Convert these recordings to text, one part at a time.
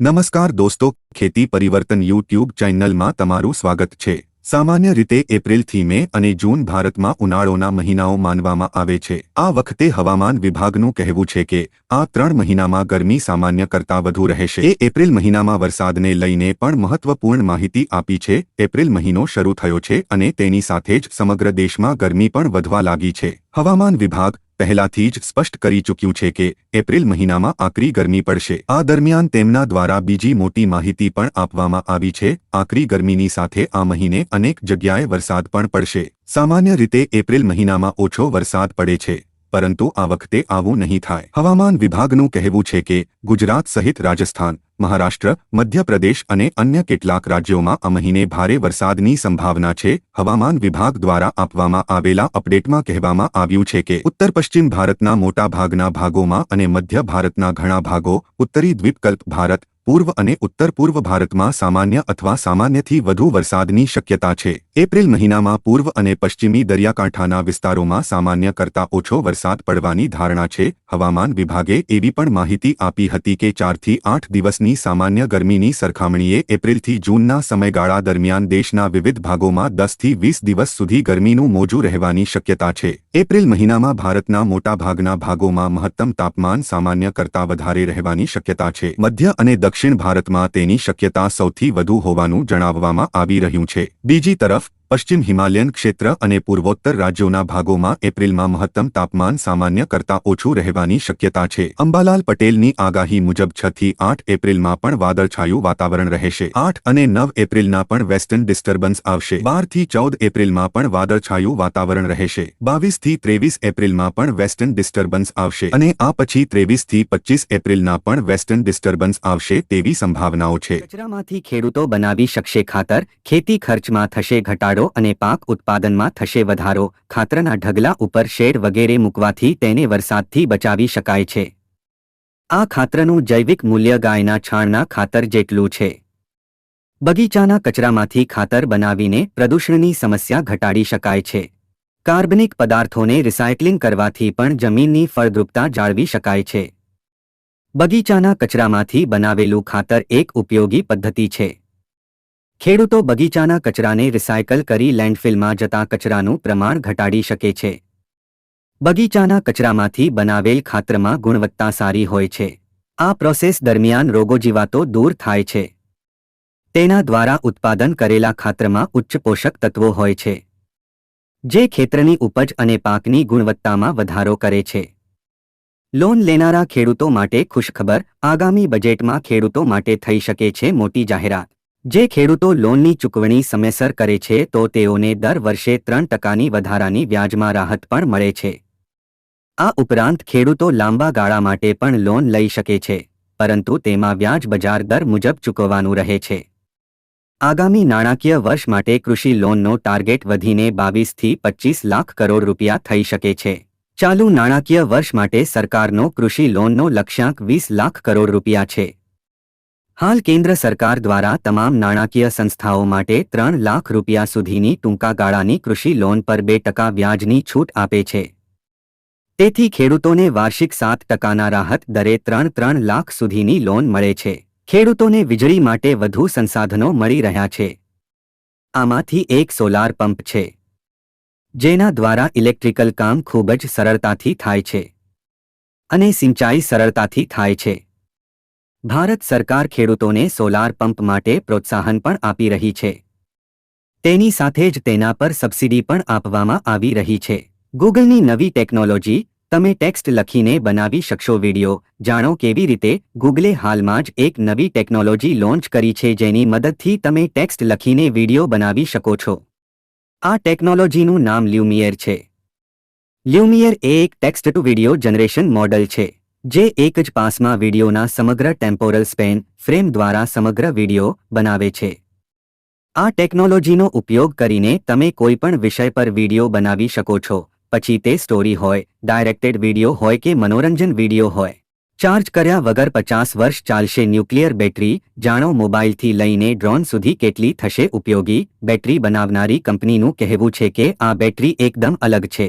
નમસ્કાર દોસ્તો, ખેતી પરિવર્તન યુટ્યુબ ચેનલમાં તમારું સ્વાગત છે. સામાન્ય રીતે એપ્રિલથી મે અને જૂન ભારતમાં ઉનાળોના મહિનાઓ માનવામાં આવે છે. આ વખતે હવામાન વિભાગનું કહેવું છે કે, આ ત્રણ મહિનામાં ગરમી સામાન્ય કરતાં વધુ રહેશે. એ એપ્રિલ મહિનામાં વરસાદને લઈને પણ મહત્વપૂર્ણ માહિતી આપી છે. એપ્રિલ મહિનો શરૂ થયો છે અને તેની સાથે જ સમગ્ર દેશમાં ગરમી પણ વધવા લાગી છે. હવામાન વિભાગ પહેલાથી જ સ્પષ્ટ કરી ચૂક્યું છે કે એપ્રિલ મહિનામાં આકરી ગરમી પડશે. આ દરમિયાન તેમના દ્વારા બીજી મોટી માહિતી પણ આપવામાં આવી છે. આકરી ગરમીની સાથે આ મહિને અનેક જગ્યાએ વરસાદ પણ પડશે. સામાન્ય રીતે એપ્રિલ મહિનામાં ઓછો વરસાદ પડે છે. પરંતુ આ વખતે આવું નહીં થાય. હવામાન વિભાગનું કહેવું છે કે, ગુજરાત સહિત રાજસ્થાન, મહારાષ્ટ્ર, મધ્યપ્રદેશ અને અન્ય કેટલાક રાજ્યોમાં આ મહિને ભારે વરસાદની સંભાવના છે. હવામાન વિભાગ દ્વારા આપવામાં આવેલા અપડેટમાં કહેવામાં આવ્યું છે કે ઉત્તર પશ્ચિમ ભારતના મોટા ભાગના ભાગોમાં અને મધ્ય ભારતના ઘણા ભાગો, ઉત્તરી દ્વીપકલ્પ ભારત પૂર્વ અને ઉત્તર પૂર્વ ભારતમાં સામાન્ય અથવા સામાન્યથી વધુ વરસાદની શક્યતા છે. એપ્રિલ મહિનામાં પૂર્વ અને પશ્ચિમી દરિયાકાંઠાના વિસ્તારોમાં સામાન્ય કરતાં ઓછો વરસાદ પડવાની ધારણા છે. હવામાન વિભાગે એવી પણ માહિતી આપી હતી કે ચારથી આઠ દિવસની સામાન્ય ગરમીની સરખામણીએ એપ્રિલથી જૂનના સમયગાળા દરમિયાન દેશના વિવિધ ભાગોમાં દસથી વીસ દિવસ સુધી ગરમીનું મોજું રહેવાની શક્યતા છે. એપ્રિલ મહિનામાં ભારતના મોટાભાગના ભાગોમાં મહત્તમ તાપમાન સામાન્ય કરતાં વધારે રહેવાની શક્યતા છે. મધ્ય અને દક્ષિણ ભારતમાં તેની શક્યતા સૌથી વધુ હોવાનું જણાવવામાં આવી રહ્યું છે. બીજી તરફ પશ્ચિમ હિમાલયન ક્ષેત્ર અને પૂર્વોત્તર રાજ્યોના ભાગોમાં એપ્રિલમાં મહત્તમ તાપમાન સામાન્ય કરતાં ઓછું રહેવાની શક્યતા છે. અંબાલાલ પટેલની આગાહી મુજબ છ થી આઠ એપ્રિલમાં પણ વાદળછાયું વાતાવરણ રહેશે. આઠ અને નવ એપ્રિલના પણ વેસ્ટર્ન ડિસ્ટર્બન્સ આવશે. બારથી ચૌદ એપ્રિલમાં પણ વાદળછાયું વાતાવરણ રહેશે. બાવીસથી ત્રેવીસ એપ્રિલમાં પણ વેસ્ટર્ન ડિસ્ટર્બન્સ આવશે. અને આ પછી ત્રેવીસથી પચીસ એપ્રિલના પણ વેસ્ટર્ન ડિસ્ટર્બન્સ આવશે તેવી સંભાવનાઓ છે. ખેડૂતો બનાવી શકશે ખાતર. ખેતી ખર્ચમાં થશે ઘટાડો. અને પાક ઉત્પાદનમાં થશે વધારો. ખાતરના ઢગલા ઉપર શેડ વગેરે મૂકવાથી તેને વરસાદથી બચાવી શકાય છે. આ ખાતરનું જૈવિક મૂલ્ય ગાયના છાણના ખાતર જેટલું છે. બગીચાના કચરામાંથી ખાતર બનાવીને પ્રદૂષણની સમસ્યા ઘટાડી શકાય છે. કાર્બનિક પદાર્થોને રિસાયકલિંગ કરવાથી પણ જમીનની ફળદ્રુપતા જાળવી શકાય છે. બગીચાના કચરામાંથી બનાવેલું ખાતર એક ઉપયોગી પદ્ધતિ છે. ખેડૂતો બગીચાના કચરાને રિસાયકલ કરી લેન્ડફિલમાં જતા કચરાનું પ્રમાણ ઘટાડી શકે છે. બગીચાના કચરામાંથી બનાવેલ ખાતરમાં ગુણવત્તા સારી હોય છે. આ પ્રોસેસ દરમિયાન રોગોજીવાતો દૂર થાય છે. તેના દ્વારા ઉત્પાદન કરેલા ખાતરમાં ઉચ્ચ પોષક તત્વો હોય છે. જે ખેતરની ઉપજ અને પાકની ગુણવત્તામાં વધારો કરે છે. લોન લેનારા ખેડૂતો માટે ખુશખબર, આગામી બજેટમાં ખેડૂતો માટે થઈ શકે છે મોટી જાહેરાત. જે ખેડૂતો લોનની ચૂકવણી સમયસર કરે છે, તો તેઓને દર વર્ષે ત્રણ ટકાની વધારાની વ્યાજમાં રાહત પણ મળે છે. આ ઉપરાંત ખેડૂતો લાંબા ગાળા માટે પણ લોન લઈ શકે છે, પરંતુ તેમાં વ્યાજ બજાર દર મુજબ ચૂકવવાનું રહે છે. આગામી નાણાકીય વર્ષ માટે કૃષિ લોનનો ટાર્ગેટ વધીને બાવીસથી પચીસ લાખ કરોડ રૂપિયા થઈ શકે છે. ચાલુ નાણાકીય વર્ષ માટે સરકારનો કૃષિ લોનનો લક્ષ્યાંક વીસ લાખ કરોડ રૂપિયા છે. હાલ કેન્દ્ર સરકાર દ્વારા તમામ નાણાકીય સંસ્થાઓ માટે ત્રણ લાખ રૂપિયા સુધીની ટૂંકા ગાળાની કૃષિ લોન પર બે ટકા વ્યાજની છૂટ આપે છે. તેથી ખેડૂતોને વાર્ષિક સાત ટકાના રાહત દરે ત્રણ ત્રણ લાખ સુધીની લોન મળે છે. ખેડૂતોને વીજળી માટે વધુ સંસાધનો મળી રહ્યા છે. આમાંથી એક સોલાર પંપ છે. જેના દ્વારા ઇલેક્ટ્રિકલ કામ ખૂબ જ સરળતાથી થાય છે. અને સિંચાઈ સરળતાથી થાય છે. ભારત સરકાર ખેડૂતોને સોલાર પંપ માટે પ્રોત્સાહન પણ આપી રહી છે. તેની સાથે જ તેના પર સબસિડી પણ આપવામાં આવી રહી છે. ગૂગલની નવી ટેકનોલોજી, તમે ટેક્સ્ટ લખીને બનાવી શકશો વિડિયો, જાણો કેવી રીતે ગૂગલે હાલમાં જ એક નવી ટેકનોલોજી લોન્ચ કરી છે જેની મદદથી તમે ટેક્સ્ટ લખીને વિડિયો બનાવી શકો છો. આ ટેકનોલોજીનું નામ લ્યુમિયર છે. લ્યુમિયર એ એક text to video generation model છે. જે એક જ પાસમાં વિડિયોના સમગ્ર ટેમ્પોરલ સ્પેન ફ્રેમ દ્વારા સમગ્ર વીડિયો બનાવે છે. આ ટેકનોલોજીનો ઉપયોગ કરીને તમે કોઈપણ વિષય પર વીડિયો બનાવી શકો છો. પછી તે સ્ટોરી હોય, ડાયરેક્ટેડ વિડિયો હોય કે મનોરંજન વીડિયો હોય. ચાર્જ કર્યા વગર પચાસ વર્ષ ચાલશે ન્યુક્લિયર બેટરી, જાણો મોબાઈલથી લઈને ડ્રોન સુધી કેટલી થશે ઉપયોગી બેટરી બનાવનારી કંપનીનું કહેવું છે કે આ બેટરી એકદમ અલગ છે.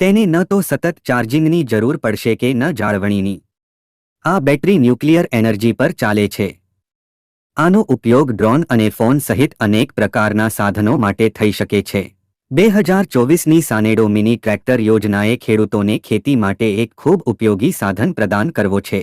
તેને ન તો સતત ચાર્જિંગની જરૂર પડશે કે ન જાળવણીની. આ બેટરી ન્યુક્લિયર એનર્જી પર ચાલે છે. આનો ઉપયોગ ડ્રોન અને ફોન સહિત અનેક પ્રકારના સાધનો માટે થઈ શકે છે. બે હજાર ચોવીસની સાનેડો મિની ટ્રેક્ટર યોજનાએ ખેડૂતોને ખેતી માટે એક ખૂબ ઉપયોગી સાધન પ્રદાન કરવો છે.